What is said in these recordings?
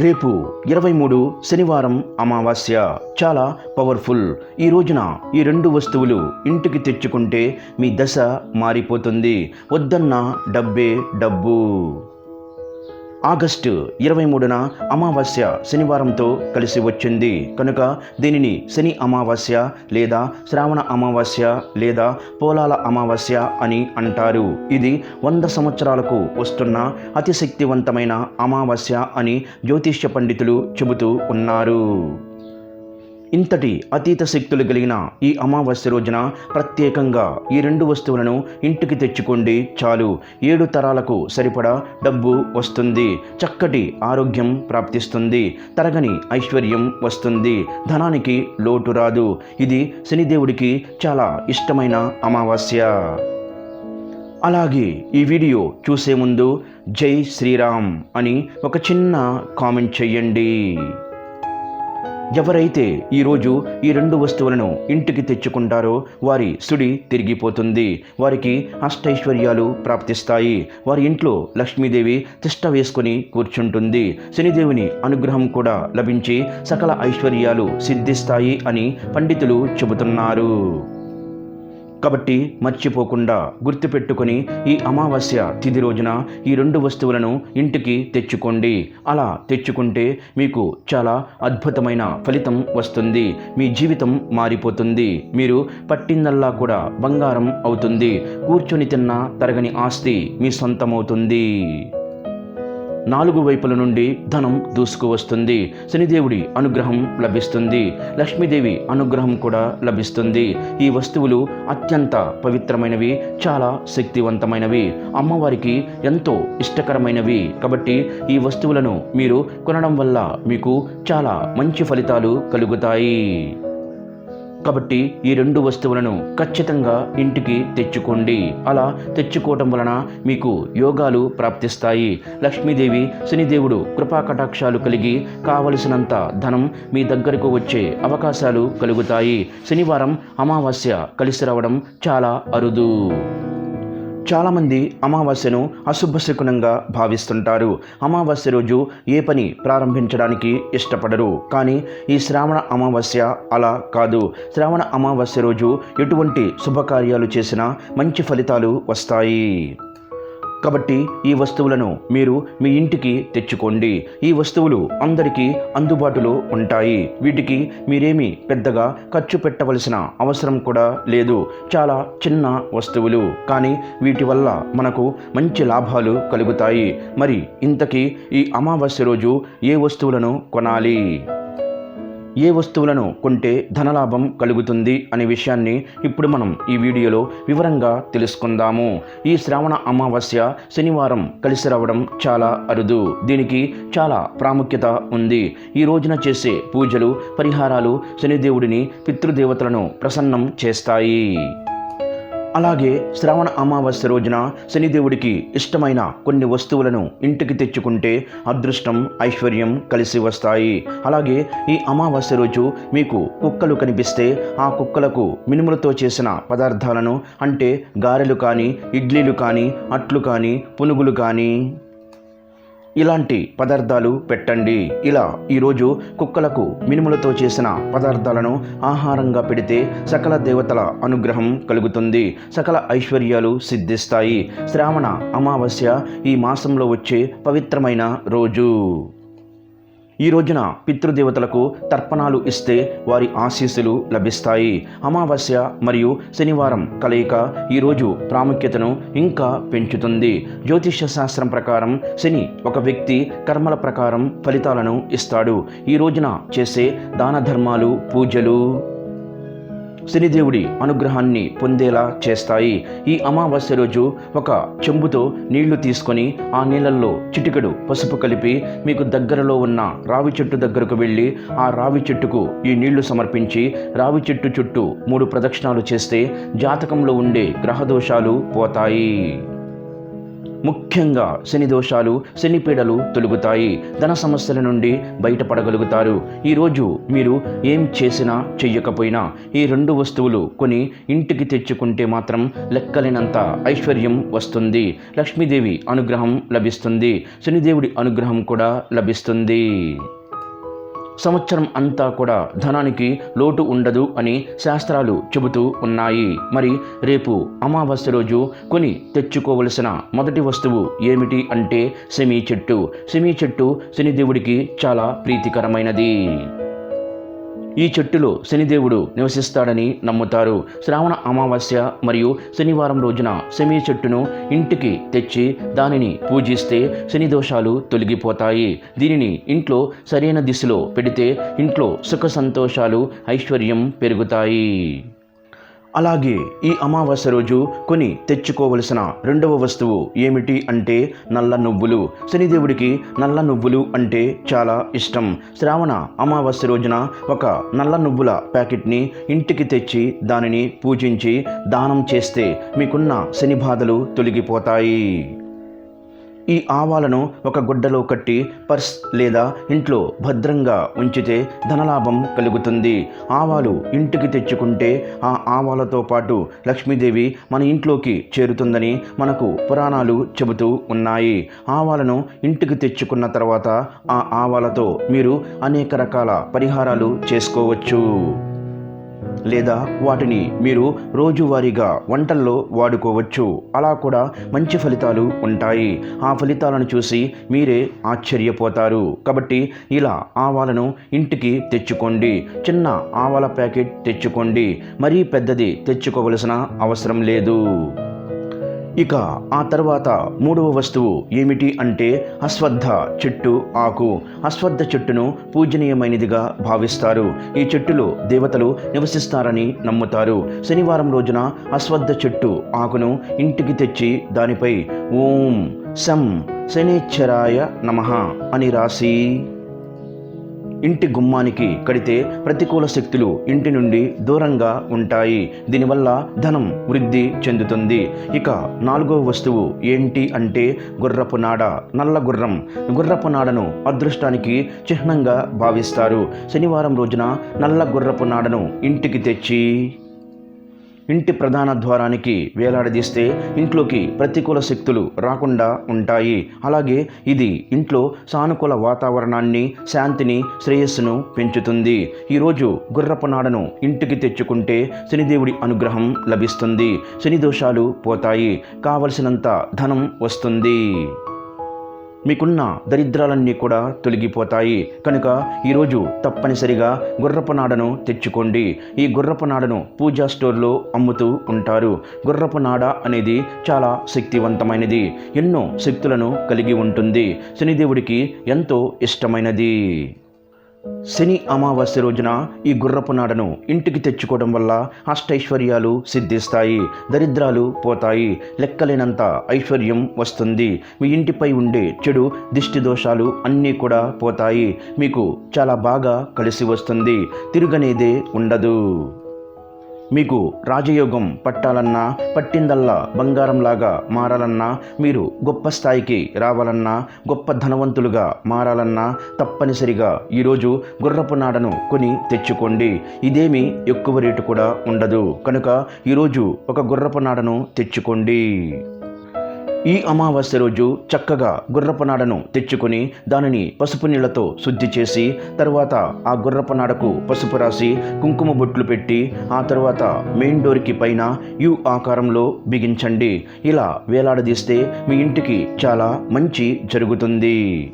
రేపు ఇరవై మూడు శనివారం అమావాస్య. చాలా పవర్ఫుల్. ఈ రోజున ఈ రెండు వస్తువులు ఇంటికి తెచ్చుకుంటే మీ దశ మారిపోతుంది. వద్దన్న డబ్బే డబ్బు. ఆగస్టు ఇరవై మూడున అమావాస్య శనివారంతో కలిసి వచ్చింది. కనుక దీనిని శని అమావాస్య లేదా శ్రావణ అమావాస్య లేదా పోలాల అమావాస్య అని అంటారు. ఇది వంద సంవత్సరాలకు వస్తున్న అతి శక్తివంతమైన అమావాస్య అని జ్యోతిష్య పండితులు చెబుతూ ఉన్నారు. ఇంతటి అతీత శక్తులు కలిగిన ఈ అమావాస్య రోజున ప్రత్యేకంగా ఈ రెండు వస్తువులను ఇంటికి తెచ్చుకోండి చాలు. ఏడు తరాలకు సరిపడా డబ్బు వస్తుంది. చక్కటి ఆరోగ్యం ప్రాప్తిస్తుంది. తరగని ఐశ్వర్యం వస్తుంది. ధనానికి లోటు రాదు. ఇది శనిదేవుడికి చాలా ఇష్టమైన అమావాస్య. అలాగే ఈ వీడియో చూసే ముందు జై శ్రీరామ్ అని ఒక చిన్న కామెంట్ చెయ్యండి. ఎవరైతే ఈరోజు ఈ రెండు వస్తువులను ఇంటికి తెచ్చుకుంటారో వారి సుడి తిరిగిపోతుంది. వారికి అష్టైశ్వర్యాలు ప్రాప్తిస్తాయి. వారి ఇంట్లో లక్ష్మీదేవి తిష్ట వేసుకుని కూర్చుంటుంది. శనిదేవుని అనుగ్రహం కూడా లభించి సకల ఐశ్వర్యాలు సిద్ధిస్తాయి అని పండితులు చెబుతున్నారు. కాబట్టి మర్చిపోకుండా గుర్తుపెట్టుకొని ఈ అమావాస్య తిథి రోజున ఈ రెండు వస్తువులను ఇంటికి తెచ్చుకోండి. అలా తెచ్చుకుంటే మీకు చాలా అద్భుతమైన ఫలితం వస్తుంది. మీ జీవితం మారిపోతుంది. మీరు పట్టిందల్లా కూడా బంగారం అవుతుంది. కూర్చొని తిన్న తరగని ఆస్తి మీ సొంతమవుతుంది. నాలుగు వైపుల నుండి ధనం దూసుకువస్తుంది. శనిదేవుడి అనుగ్రహం లభిస్తుంది. లక్ష్మీదేవి అనుగ్రహం కూడా లభిస్తుంది. ఈ వస్తువులు అత్యంత పవిత్రమైనవి చాలా శక్తివంతమైనవి. అమ్మవారికి ఎంతో ఇష్టకరమైనవి. కాబట్టి ఈ వస్తువులను మీరు కొనడం వల్ల మీకు చాలా మంచి ఫలితాలు కలుగుతాయి. కాబట్టి ఈ రెండు వస్తువులను ఖచ్చితంగా ఇంటికి తెచ్చుకోండి. అలా తెచ్చుకోవటం వలన మీకు యోగాలు ప్రాప్తిస్తాయి. లక్ష్మీదేవి శనిదేవుడు కృపా కటాక్షాలు కలిగి కావలసినంత ధనం మీ దగ్గరకు వచ్చే అవకాశాలు కలుగుతాయి. శనివారం అమావాస్య కలిసి రావడం చాలా అరుదు. చాలామంది అమావాస్యను అశుభశకునంగా భావిస్తుంటారు. అమావాస్య రోజు ఏ పని ప్రారంభించడానికి ఇష్టపడరు. కానీ ఈ శ్రావణ అమావాస్య అలా కాదు. శ్రావణ అమావాస్య రోజు ఎటువంటి శుభకార్యాలు చేసినా మంచి ఫలితాలు వస్తాయి. కాబట్టి ఈ వస్తువులను మీరు మీ ఇంటికి తెచ్చుకోండి. ఈ వస్తువులు అందరికీ అందుబాటులో ఉంటాయి. వీటికి మీరేమి పెద్దగా ఖర్చు పెట్టవలసిన అవసరం కూడా లేదు. చాలా చిన్న వస్తువులు. కానీ వీటి వల్ల మనకు మంచి లాభాలు కలుగుతాయి. మరి ఇంతకీ ఈ అమావాస్య రోజు ఏ వస్తువులను కొనాలి? ఏ వస్తువులను కొంటే ధనలాభం కలుగుతుంది అనే విషయాన్ని ఇప్పుడు మనం ఈ వీడియోలో వివరంగా తెలుసుకుందాము. ఈ శ్రావణ అమావాస్య శనివారం కలిసి రావడం చాలా అరుదు. దీనికి చాలా ప్రాముఖ్యత ఉంది. ఈ రోజున చేసే పూజలు పరిహారాలు శనిదేవుడిని పితృదేవతలను ప్రసన్నం చేస్తాయి. అలాగే శ్రావణ అమావాస్య రోజున శనిదేవుడికి ఇష్టమైన కొన్ని వస్తువులను ఇంటికి తెచ్చుకుంటే అదృష్టం ఐశ్వర్యం కలిసి వస్తాయి. అలాగే ఈ అమావాస్య రోజు మీకు కుక్కలు కనిపిస్తే ఆ కుక్కలకు మినుములతో చేసిన పదార్థాలను అంటే గారెలు కానీ ఇడ్లీలు కానీ అట్లు కానీ పునుగులు కానీ ఇలాంటి పదార్థాలు పెట్టండి. ఇలా ఈరోజు కుక్కలకు మినుములతో చేసిన పదార్థాలను ఆహారంగా పెడితే సకల దేవతల అనుగ్రహం కలుగుతుంది. సకల ఐశ్వర్యాలు సిద్ధిస్తాయి. శ్రావణ అమావాస్య ఈ మాసంలో వచ్చే పవిత్రమైన రోజు. ఈ రోజున పితృదేవతలకు తర్పణాలు ఇస్తే వారి ఆశీస్సులు లభిస్తాయి. అమావాస్య మరియు శనివారం కలయిక ఈరోజు ప్రాముఖ్యతను ఇంకా పెంచుతుంది. జ్యోతిష్య శాస్త్రం ప్రకారం శని ఒక వ్యక్తి కర్మల ప్రకారం ఫలితాలను ఇస్తాడు. ఈ రోజున చేసే దాన ధర్మాలు పూజలు శనిదేవుడి అనుగ్రహాన్ని పొందేలా చేస్తాయి. ఈ అమావాస్య రోజు ఒక చెంబుతో నీళ్ళు తీసుకొని ఆ నీళ్ళల్లో చిటికెడు పసుపు కలిపి మీకు దగ్గరలో ఉన్న రావి చెట్టు దగ్గరకు వెళ్ళి ఆ రావి చెట్టుకు ఈ నీళ్ళు సమర్పించి రావి చెట్టు చుట్టూ మూడు ప్రదక్షిణాలు చేస్తే జాతకంలో ఉండే గ్రహదోషాలు పోతాయి. ముఖ్యంగా శని దోషాలు శని పీడలు తొలుగుతాయి. ధన సమస్యల నుండి బయటపడగలుగుతారు. ఈరోజు మీరు ఏం చేసినా చెయ్యకపోయినా ఈ రెండు వస్తువులు కొని ఇంటికి తెచ్చుకుంటే మాత్రం లెక్కలేనంత ఐశ్వర్యం వస్తుంది. లక్ష్మీదేవి అనుగ్రహం లభిస్తుంది. శనిదేవుడి అనుగ్రహం కూడా లభిస్తుంది. సంవత్సరం అంతా కూడా ధనానికి లోటు ఉండదు అని శాస్త్రాలు చెబుతూ ఉన్నాయి. మరి రేపు అమావాస్య రోజు కొని తెచ్చుకోవలసిన మొదటి వస్తువు ఏమిటి అంటే సెమీ చెట్టు. సెమీ చెట్టు శనిదేవుడికి చాలా ప్రీతికరమైనది. ఈ చెట్టులో శనిదేవుడు నివసిస్తాడని నమ్ముతారు. శ్రావణ అమావాస్య మరియు శనివారం రోజున శమి చెట్టును ఇంటికి తెచ్చి దానిని పూజిస్తే శని దోషాలు తొలగిపోతాయి. దీనిని ఇంట్లో సరైన దిశలో పెడితే ఇంట్లో సుఖ సంతోషాలు ఐశ్వర్యం పెరుగుతాయి. అలాగే ఈ అమావాస్య రోజు కొని తెచ్చుకోవలసిన రెండవ వస్తువు ఏమిటి అంటే నల్ల నువ్వులు. శనిదేవుడికి నల్ల నువ్వులు అంటే చాలా ఇష్టం. శ్రావణ అమావాస్య రోజున ఒక నల్ల నువ్వుల ప్యాకెట్ని ఇంటికి తెచ్చి దానిని పూజించి దానం చేస్తే మీకున్న శని బాధలు తొలగిపోతాయి. ఈ ఆవాలను ఒక గుడ్డలో కట్టి పర్స్ లేదా ఇంట్లో భద్రంగా ఉంచితే ధనలాభం కలుగుతుంది. ఆవాలు ఇంటికి తెచ్చుకుంటే ఆ ఆవాలతో పాటు లక్ష్మీదేవి మన ఇంట్లోకి చేరుతుందని మనకు పురాణాలు చెబుతూ ఉన్నాయి. ఆవాలను ఇంటికి తెచ్చుకున్న తర్వాత ఆ ఆవాలతో మీరు అనేక రకాల పరిహారాలు చేసుకోవచ్చు. లేదా వాటిని మీరు రోజువారీగా వంటల్లో వాడుకోవచ్చు. అలా కూడా మంచి ఫలితాలు ఉంటాయి. ఆ ఫలితాలను చూసి మీరే ఆశ్చర్యపోతారు. కాబట్టి ఇలా ఆవాలను ఇంటికి తెచ్చుకోండి. చిన్న ఆవాల ప్యాకెట్ తెచ్చుకోండి. మరీ పెద్దది తెచ్చుకోవలసిన అవసరం లేదు. ఇక ఆ తర్వాత మూడవ వస్తువు ఏమిటి అంటే అశ్వత్థ చెట్టు ఆకు. అశ్వత్థ చెట్టును పూజనీయమైనదిగా భావిస్తారు. ఈ చెట్టులో దేవతలు నివసిస్తారని నమ్ముతారు. శనివారం రోజున అశ్వత్థ చెట్టు ఆకును ఇంటికి తెచ్చి దానిపై ఓం సం శనిచ్చరాయ నమః అని రాసి ఇంటి గుమ్మానికి కడితే ప్రతికూల శక్తులు ఇంటి నుండి దూరంగా ఉంటాయి. దీనివల్ల ధనం వృద్ధి చెందుతుంది. ఇక నాలుగో వస్తువు ఏంటి అంటే గుర్రపు నాడ నల్ల గుర్రం. గుర్రపు నాడను అదృష్టానికి చిహ్నంగా భావిస్తారు. శనివారం రోజున నల్ల గుర్రపు నాడను ఇంటికి తెచ్చి ఇంటి ప్రధాన ద్వారానికి వేలాడదీస్తే ఇంట్లోకి ప్రతికూల శక్తులు రాకుండా ఉంటాయి. అలాగే ఇది ఇంట్లో సానుకూల వాతావరణాన్ని శాంతిని శ్రేయస్సును పెంచుతుంది. ఈరోజు గుర్రపు నాడను ఇంటికి తెచ్చుకుంటే శనిదేవుడి అనుగ్రహం లభిస్తుంది. శని దోషాలు పోతాయి. కావలసినంత ధనం వస్తుంది. మీకున్న దరిద్రాలన్నీ కూడా తొలగిపోతాయి. కనుక ఈరోజు తప్పనిసరిగా గుర్రపు నాడను తెచ్చుకోండి. ఈ గుర్రపు నాడను పూజా స్టోర్లో అమ్ముతూ ఉంటారు. గుర్రపు నాడ అనేది చాలా శక్తివంతమైనది. ఎన్నో శక్తులను కలిగి ఉంటుంది. శనిదేవుడికి ఎంతో ఇష్టమైనది. శని అమావాస్య రోజున ఈ గుర్రపు నాడను ఇంటికి తెచ్చుకోవడం వల్ల అష్టైశ్వర్యాలు సిద్ధిస్తాయి దరిద్రాలు పోతాయి. లెక్కలేనంత ఐశ్వర్యం వస్తుంది. మీ ఇంటిపై ఉండే చెడు దిష్టి దోషాలు అన్నీ కూడా పోతాయి. మీకు చాలా బాగా కలిసి వస్తుంది. తిరుగనేదే ఉండదు. మీకు రాజయోగం పట్టాలన్నా పట్టిందల్లా బంగారంలాగా మారాలన్నా మీరు గొప్ప స్థాయికి రావాలన్నా గొప్ప ధనవంతులుగా మారాలన్నా తప్పనిసరిగా ఈరోజు గుర్రపు నాడను కొని తెచ్చుకోండి. ఇదేమీ ఎక్కువ రేటు కూడా ఉండదు. కనుక ఈరోజు ఒక గుర్రపు నాడను తెచ్చుకోండి. ఈ అమావాస్య రోజు చక్కగా గుర్రపు నాడను తెచ్చుకొని దానిని పసుపు నీళ్ళతో శుద్ధి చేసి తర్వాత ఆ గుర్రపు నాడకు పసుపు రాసి కుంకుమ బొట్లు పెట్టి ఆ తర్వాత మెయిన్ డోర్కి పైన యు ఆకారంలో బిగించండి. ఇలా వేలాడదీస్తే మీ ఇంటికి చాలా మంచి జరుగుతుంది.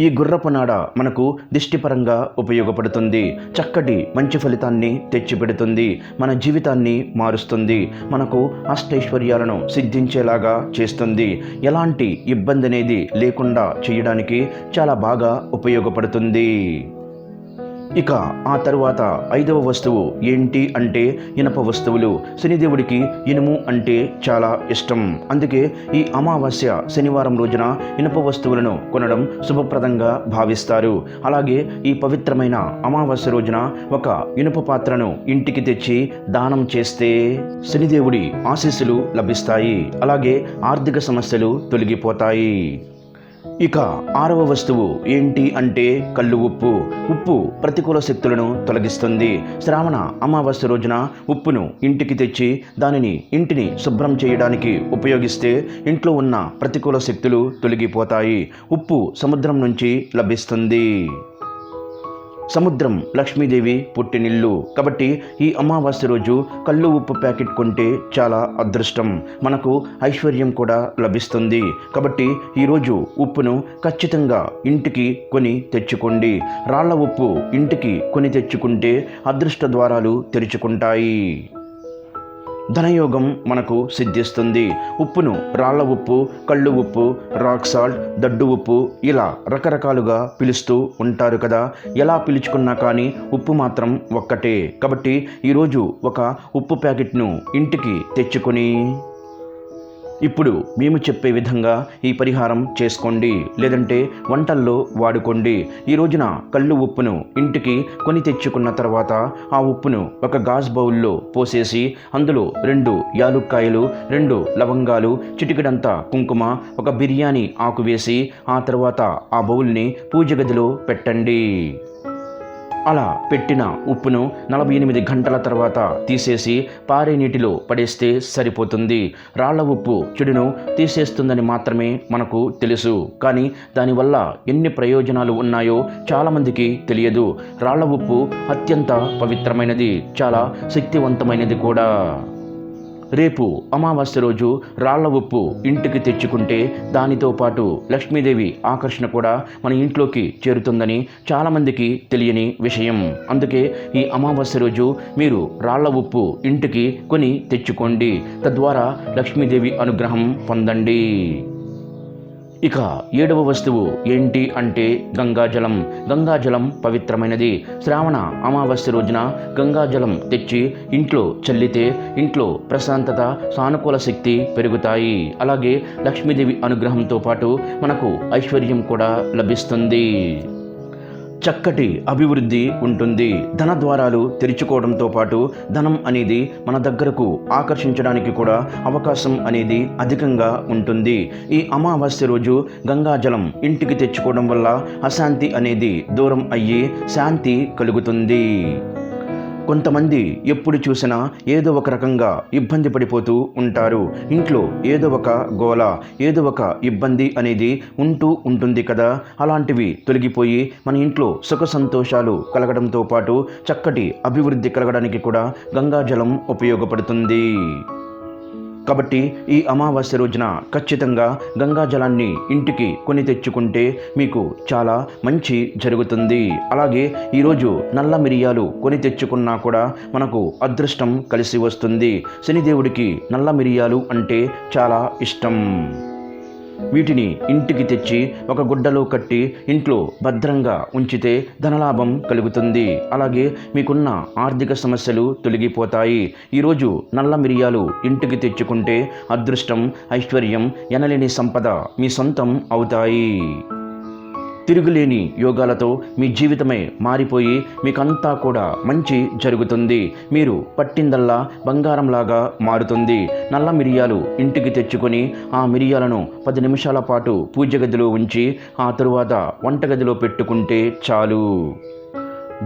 ఈ గుర్రపు నాడ మనకు దిష్టిపరంగా ఉపయోగపడుతుంది. చక్కటి మంచి ఫలితాన్ని తెచ్చిపెడుతుంది. మన జీవితాన్ని మారుస్తుంది. మనకు అష్టైశ్వర్యాలను సిద్ధించేలాగా చేస్తుంది. ఎలాంటి ఇబ్బంది అనేది లేకుండా చేయడానికి చాలా బాగా ఉపయోగపడుతుంది. ఇక ఆ తరువాత ఐదవ వస్తువు ఏంటి అంటే ఇనప వస్తువులు. శనిదేవుడికి ఇనుము అంటే చాలా ఇష్టం. అందుకే ఈ అమావాస్య శనివారం రోజున ఇనుప వస్తువులను కొనడం శుభప్రదంగా భావిస్తారు. అలాగే ఈ పవిత్రమైన అమావాస్య రోజున ఒక ఇనుప పాత్రను ఇంటికి తెచ్చి దానం చేస్తే శనిదేవుడి ఆశీస్సులు లభిస్తాయి. అలాగే ఆర్థిక సమస్యలు తొలగిపోతాయి. ఇక ఆరవ వస్తువు ఏంటి అంటే కళ్ళు ఉప్పు. ఉప్పు ప్రతికూల శక్తులను తొలగిస్తుంది. శ్రావణ అమావాస్య రోజున ఉప్పును ఇంటికి తెచ్చి దానిని ఇంటిని శుభ్రం చేయడానికి ఉపయోగిస్తే ఇంట్లో ఉన్న ప్రతికూల శక్తులు తొలగిపోతాయి. ఉప్పు సముద్రం నుంచి లభిస్తుంది. సముద్రం లక్ష్మీదేవి పుట్టినిల్లు. కాబట్టి ఈ అమావాస్య రోజు కళ్ళు ఉప్పు ప్యాకెట్ కొంటే చాలా అదృష్టం. మనకు ఐశ్వర్యం కూడా లభిస్తుంది. కాబట్టి ఈరోజు ఉప్పును ఖచ్చితంగా ఇంటికి కొని తెచ్చుకోండి. రాళ్ళ ఉప్పు ఇంటికి కొని తెచ్చుకుంటే అదృష్ట ద్వారాలు తెరుచుకుంటాయి. ధనయోగం మనకు సిద్ధిస్తుంది. ఉప్పును రాళ్ళ ఉప్పు కళ్ళు ఉప్పు రాక్ సాల్ట్ దడ్డు ఉప్పు ఇలా రకరకాలుగా పిలుస్తూ ఉంటారు కదా. ఎలా పిలుచుకున్నా కానీ ఉప్పు మాత్రం ఒక్కటే. కాబట్టి ఈరోజు ఒక ఉప్పు ప్యాకెట్ను ఇంటికి తెచ్చుకొని ఇప్పుడు మేము చెప్పే విధంగా ఈ పరిహారం చేసుకోండి. లేదంటే వంటల్లో వాడుకోండి. ఈ రోజున కళ్ళు ఉప్పును ఇంటికి కొని తెచ్చుకున్న తర్వాత ఆ ఉప్పును ఒక గాజ్ బౌల్లో పోసేసి అందులో రెండు యాలుక్కాయలు రెండు లవంగాలు చిటికడంతా కుంకుమ ఒక బిర్యానీ ఆకు వేసి ఆ తర్వాత ఆ బౌల్ని పూజ గదిలో పెట్టండి. అలా పెట్టిన ఉప్పును నలభై ఎనిమిది గంటల తర్వాత తీసేసి పారే నీటిలో పడేస్తే సరిపోతుంది. రాళ్ళ ఉప్పు చెడును తీసేస్తుందని మాత్రమే మనకు తెలుసు. కానీ దానివల్ల ఎన్ని ప్రయోజనాలు ఉన్నాయో చాలామందికి తెలియదు. రాళ్ళ ఉప్పు అత్యంత పవిత్రమైనది చాలా శక్తివంతమైనది కూడా. రేపు అమావాస్య రోజు రాళ్ళ ఉప్పు ఇంటికి తెచ్చుకుంటే దానితో పాటు లక్ష్మీదేవి ఆకర్షణ కూడా మన ఇంట్లోకి చేరుతుందని చాలామందికి తెలియని విషయం. అందుకే ఈ అమావాస్య రోజు మీరు రాళ్ళ ఉప్పు ఇంటికి కొని తెచ్చుకోండి. తద్వారా లక్ష్మీదేవి అనుగ్రహం పొందండి. ఇక ఏడవ వస్తువు ఏంటి అంటే గంగాజలం. గంగాజలం పవిత్రమైనది. శ్రావణ అమావాస్య రోజున గంగాజలం తెచ్చి ఇంట్లో చల్లితే ఇంట్లో ప్రశాంతత సానుకూల శక్తి పెరుగుతాయి. అలాగే లక్ష్మీదేవి అనుగ్రహంతో పాటు మనకు ఐశ్వర్యం కూడా లభిస్తుంది. చక్కటి అభివృద్ధి ఉంటుంది. ధన ద్వారాలు తెరుచుకోవడంతో పాటు ధనం అనేది మన దగ్గరకు ఆకర్షించడానికి కూడా అవకాశం అనేది అధికంగా ఉంటుంది. ఈ అమావాస్య రోజు గంగాజలం ఇంటికి తెచ్చుకోవడం వల్ల అశాంతి అనేది దూరం అయ్యి శాంతి కలుగుతుంది. కొంతమంది ఎప్పుడు చూసినా ఏదో ఒక రకంగా ఇబ్బంది పడిపోతూ ఉంటారు. ఇంట్లో ఏదో ఒక గోల ఏదో ఒక ఇబ్బంది అనేది ఉంటూ ఉంటుంది కదా. అలాంటివి తొలగిపోయి మన ఇంట్లో సుఖ సంతోషాలు కలగడంతో పాటు చక్కటి అభివృద్ధి కలగడానికి కూడా గంగాజలం ఉపయోగపడుతుంది. కాబట్టి ఈ అమావాస్య రోజున ఖచ్చితంగా గంగా జలాన్ని ఇంటికి కొని తెచ్చుకుంటే మీకు చాలా మంచి జరుగుతుంది. అలాగే ఈరోజు నల్ల మిరియాలు కొని తెచ్చుకున్నా కూడా మనకు అదృష్టం కలిసి వస్తుంది. శనిదేవుడికి నల్ల మిరియాలు అంటే చాలా ఇష్టం. వీటిని ఇంటికి తెచ్చి ఒక గుడ్డలో కట్టి ఇంట్లో భద్రంగా ఉంచితే ధనలాభం కలుగుతుంది. అలాగే మీకున్న ఆర్థిక సమస్యలు తొలగిపోతాయి. ఈరోజు నల్ల మిరియాలు ఇంటికి తెచ్చుకుంటే అదృష్టం ఐశ్వర్యం ఎనలేని సంపద మీ సొంతం అవుతాయి. తిరుగులేని యోగాలతో మీ జీవితమే మారిపోయి మీకంతా కూడా మంచి జరుగుతుంది. మీరు పట్టిందల్లా బంగారంలాగా మారుతుంది. నల్ల మిరియాలు ఇంటికి తెచ్చుకొని ఆ మిరియాలను పది నిమిషాల పాటు పూజ గదిలో ఉంచి ఆ తరువాత వంటగదిలో పెట్టుకుంటే చాలు.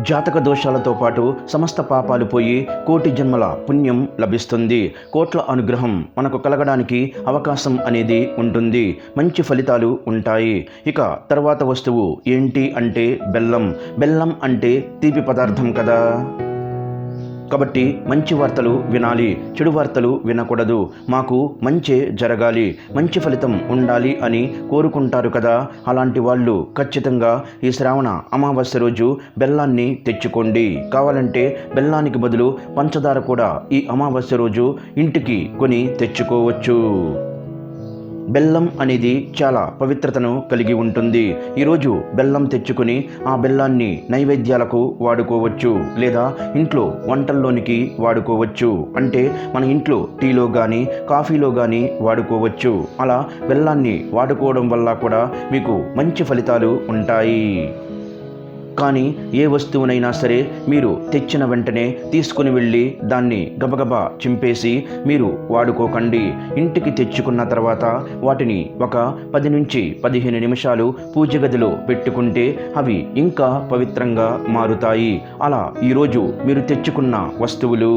జాతక దోషాలతో పాటు సమస్త పాపాలు పోయి కోటి జన్మల పుణ్యం లభిస్తుంది. కోట్ల అనుగ్రహం మనకు కలగడానికి అవకాశం అనేది ఉంటుంది. మంచి ఫలితాలు ఉంటాయి. ఇక తర్వాత వస్తువు ఏంటి అంటే బెల్లం. బెల్లం అంటే తీపి పదార్థం కదా? కాబట్టి మంచి వార్తలు వినాలి చెడు వార్తలు వినకూడదు. మాకు మంచే జరగాలి మంచి ఫలితం ఉండాలి అని కోరుకుంటారు కదా. అలాంటి వాళ్ళు ఖచ్చితంగా ఈ శ్రావణ అమావాస్య రోజు బెల్లాన్ని తెచ్చుకోండి. కావాలంటే బెల్లానికి బదులు పంచదార కూడా ఈ అమావాస్య రోజు ఇంటికి కొని తెచ్చుకోవచ్చు. బెల్లం అనేది చాలా పవిత్రతను కలిగి ఉంటుంది. ఈరోజు బెల్లం తెచ్చుకుని ఆ బెల్లాన్ని నైవేద్యాలకు వాడుకోవచ్చు లేదా ఇంట్లో వంటల్లోనికి వాడుకోవచ్చు. అంటే మన ఇంట్లో టీలో కానీ కాఫీలో కానీ వాడుకోవచ్చు. అలా బెల్లాన్ని వాడుకోవడం వల్ల కూడా మీకు మంచి ఫలితాలు ఉంటాయి. కానీ ఏ వస్తువునైనా సరే మీరు తెచ్చిన వెంటనే తీసుకుని వెళ్ళి దాన్ని గబగబా చింపేసి మీరు వాడుకోకండి. ఇంటికి తెచ్చుకున్న తర్వాత వాటిని ఒక పది నుంచి పదిహేను నిమిషాలు పూజ గదిలో పెట్టుకుంటే అవి ఇంకా పవిత్రంగా మారుతాయి. అలా ఈరోజు మీరు తెచ్చుకున్న వస్తువులు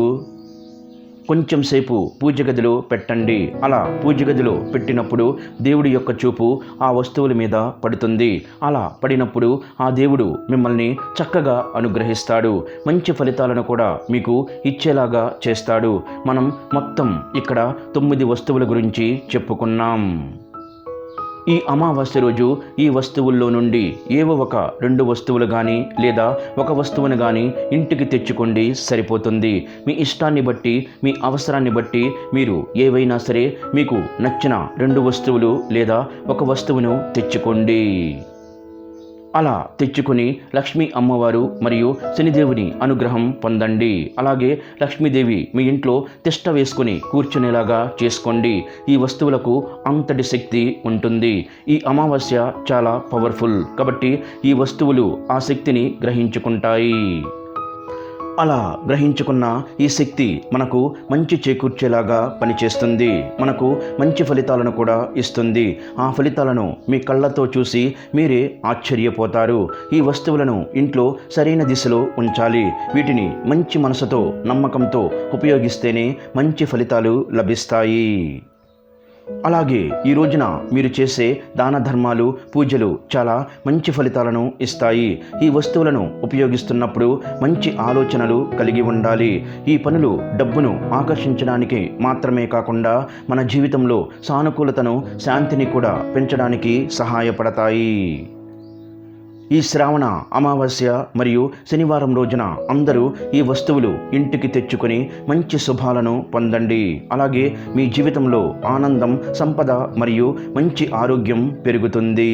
కొంచెం సేపు పూజ గదిలో పెట్టండి. అలా పూజ గదిలో పెట్టినప్పుడు దేవుడి యొక్క చూపు ఆ వస్తువుల మీద పడుతుంది. అలా పడినప్పుడు ఆ దేవుడు మిమ్మల్ని చక్కగా అనుగ్రహిస్తాడు. మంచి ఫలితాలను కూడా మీకు ఇచ్చేలాగా చేస్తాడు. మనం మొత్తం ఇక్కడ తొమ్మిది వస్తువుల గురించి చెప్పుకున్నాం. ఈ అమావాస్య రోజు ఈ వస్తువుల్లో నుండి ఏవో ఒక రెండు వస్తువులు కానీ లేదా ఒక వస్తువును కానీ ఇంటికి తెచ్చుకోండి సరిపోతుంది. మీ ఇష్టాన్ని బట్టి మీ అవసరాన్ని బట్టి మీరు ఏవైనా సరే మీకు నచ్చిన రెండు వస్తువులు లేదా ఒక వస్తువును తెచ్చుకోండి. అలా తెచ్చుకుని లక్ష్మీ అమ్మవారు మరియు శనిదేవుని అనుగ్రహం పొందండి. అలాగే లక్ష్మీదేవి మీ ఇంట్లో తిష్ట వేసుకుని కూర్చునేలాగా చేసుకోండి. ఈ వస్తువులకు అంతటి శక్తి ఉంటుంది. ఈ అమావాస్య చాలా పవర్ఫుల్ కాబట్టి ఈ వస్తువులు ఆ శక్తిని గ్రహించుకుంటాయి. అలా గ్రహించుకున్న ఈ శక్తి మనకు మంచి చేకూర్చేలాగా పనిచేస్తుంది. మనకు మంచి ఫలితాలను కూడా ఇస్తుంది. ఆ ఫలితాలను మీ కళ్ళతో చూసి మీరే ఆశ్చర్యపోతారు. ఈ వస్తువులను ఇంట్లో సరైన దిశలో ఉంచాలి. వీటిని మంచి మనసుతో నమ్మకంతో ఉపయోగిస్తేనే మంచి ఫలితాలు లభిస్తాయి. అలాగే ఈ రోజున మీరు చేసే దాన ధర్మాలు పూజలు చాలా మంచి ఫలితాలను ఇస్తాయి. ఈ వస్తువులను ఉపయోగిస్తున్నప్పుడు మంచి ఆలోచనలు కలిగి ఉండాలి. ఈ పనులు డబ్బును ఆకర్షించడానికి మాత్రమే కాకుండా మన జీవితంలో సానుకూలతను శాంతిని కూడా పెంచడానికి సహాయపడతాయి. ఈ శ్రావణ అమావాస్య మరియు శనివారం రోజున అందరూ ఈ వస్తువులు ఇంటికి తెచ్చుకొని మంచి శుభాలను పొందండి. అలాగే మీ జీవితంలో ఆనందం సంపద మరియు మంచి ఆరోగ్యం పెరుగుతుంది.